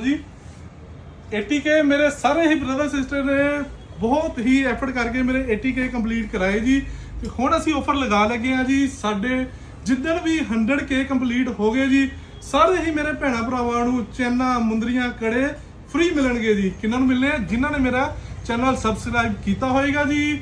ਜੀ 80k ਮੇਰੇ ਸਾਰੇ ਹੀ ਬ੍ਰਦਰ ਸਿਸਟਰ ਨੇ ਬਹੁਤ ਹੀ ਐਫਰਟ ਕਰਕੇ ਮੇਰੇ 80k ਕੰਪਲੀਟ ਕਰਾਏ ਜੀ। ਤੇ ਹੁਣ ਅਸੀਂ ਆਫਰ ਲਗਾ ਲੱਗੇ ਆ ਜੀ, ਸਾਡੇ ਜਿੱਦਣ ਵੀ 100k ਕੰਪਲੀਟ ਹੋ ਗਏ ਜੀ, ਸਾਰੇ ਹੀ ਮੇਰੇ ਭੈਣਾ ਭਰਾਵਾਂ ਨੂੰ ਚੈਨਾ ਮੁੰਦਰੀਆਂ ਕੜੇ ਫ੍ਰੀ ਮਿਲਣਗੇ ਜੀ। ਕਿਹਨਾਂ ਨੂੰ ਮਿਲਣੇ ਆ? ਜਿਨ੍ਹਾਂ ਨੇ ਮੇਰਾ ਚੈਨਲ ਸਬਸਕ੍ਰਾਈਬ ਕੀਤਾ ਹੋਏਗਾ ਜੀ।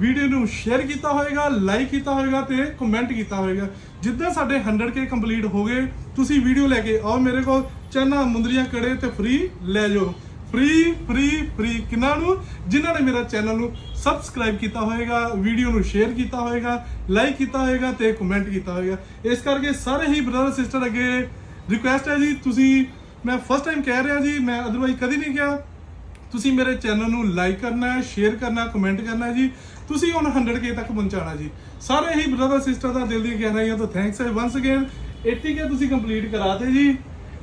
ਵੀਡੀਓ ਨੂੰ ਸ਼ੇਅਰ ਕੀਤਾ ਹੋਏਗਾ ਲਾਈਕ ਕੀਤਾ ਹੋਏਗਾ ਤੇ ਕਮੈਂਟ ਕੀਤਾ ਹੋਏਗਾ। ਜਿੱਦਾਂ ਸਾਡੇ 100k ਕੰਪਲੀਟ ਹੋ ਗਏ, ਤੁਸੀਂ ਵੀਡੀਓ ਲੈ ਕੇ ਆਓ ਮੇਰੇ ਕੋਲ, ਚੈਨਾ ਮੁੰਦਰੀਆਂ ਕੜੇ ਤੇ ਫ੍ਰੀ ਲੈ ਜਾਓ। ਫ੍ਰੀ ਫ੍ਰੀ ਫ੍ਰੀ ਕਿਨਾਂ ਨੂੰ? ਜਿਨ੍ਹਾਂ ਨੇ ਮੇਰਾ ਚੈਨਲ ਨੂੰ ਸਬਸਕ੍ਰਾਈਬ ਕੀਤਾ ਹੋਏਗਾ, ਵੀਡੀਓ ਨੂੰ ਸ਼ੇਅਰ ਕੀਤਾ ਹੋਏਗਾ ਲਾਈਕ ਕੀਤਾ ਹੋਏਗਾ ਤੇ ਕਮੈਂਟ ਕੀਤਾ ਹੋਏਗਾ। ਇਸ ਕਰਕੇ ਸਾਰੇ ਹੀ ਬ੍ਰਦਰ ਸਿਸਟਰ ਅੱਗੇ ਰਿਕੁਐਸਟ ਹੈ ਜੀ, ਤੁਸੀਂ, ਮੈਂ ਫਸਟ ਟਾਈਮ ਕਹਿ ਰਿਹਾ ਜੀ, ਮੈਂ ਅਦਰਵਾਈਜ਼ ਕਦੀ ਨਹੀਂ ਕਿਹਾ। ਤੁਸੀਂ ਮੇਰੇ ਚੈਨਲ ਨੂੰ ਲਾਈਕ ਕਰਨਾ ਹੈ ਸ਼ੇਅਰ ਕਰਨਾ ਕਮੈਂਟ ਕਰਨਾ ਜੀ। ਤੁਸੀਂ ਹੁਣ 100k ਤੱਕ ਪਹੁੰਚਾਣਾ ਜੀ। ਸਾਰੇ ਹੀ ਬ੍ਰਦਰ ਸਿਸਟਰ ਦਾ ਦਿਲ ਦੀਆਂ ਗਹਿਰਾਈਆਂ ਤੋਂ ਥੈਂਕਸ ਹੈ ਵਾਂਸ ਅਗੇਨ 80k ਤੁਸੀਂ ਕੰਪਲੀਟ ਕਰਾਤੇ ਜੀ।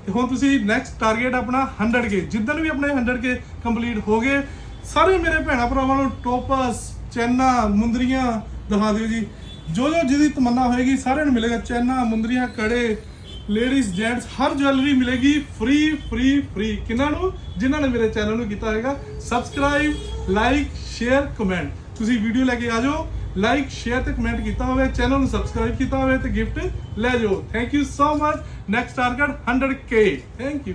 ਤੇ ਹੁਣ ਤੁਸੀਂ ਨੈਕਸਟ ਟਾਰਗੇਟ ਆਪਣਾ 100k ਜਿੱਦਣ ਵੀ ਆਪਣੇ 100k ਕੰਪਲੀਟ ਹੋ ਗਏ, ਸਾਰੇ ਮੇਰੇ ਭੈਣਾ ਭਰਾਵਾਂ ਨੂੰ ਟੋਪਸ, ਚੈਨਾ, ਮੁੰਦਰੀਆਂ ਦਿਖਾ ਦਿਓ ਜੀ। ਜੋ ਜੋ ਜਿਹਦੀ ਤਮੰਨਾ ਹੋਏਗੀ, ਸਾਰਿਆਂ ਨੂੰ ਮਿਲੇਗਾ। ਚੈਨਾ, ਮੁੰਦਰੀਆਂ, ਕੜੇ ਲੇਡੀਜ਼ ਜੈਂਟਸ ਹਰ ਜੁਐਲਰੀ ਮਿਲੇਗੀ ਫ੍ਰੀ ਫ੍ਰੀ ਫ੍ਰੀ ਕਿਹਨਾਂ ਨੂੰ? ਜਿਨ੍ਹਾਂ ਨੇ ਮੇਰੇ ਚੈਨਲ ਨੂੰ ਕੀਤਾ ਹੋਏਗਾ ਸਬਸਕ੍ਰਾਈਬ ਲਾਈਕ ਸ਼ੇਅਰ ਕਮੈਂਟ ਤੁਸੀਂ ਵੀਡੀਓ ਲੈ ਕੇ ਆ ਜਾਓ ਲਾਈਕ ਸ਼ੇਅਰ ਤੇ ਕਮੈਂਟ ਕੀਤਾ ਹੋਵੇ ਚੈਨਲ ਨੂੰ ਸਬਸਕ੍ਰਾਈਬ ਕੀਤਾ ਹੋਵੇ ਤੇ ਗਿਫਟ ਲੈ ਜਾਓ। Thank you so much next target 100k thank you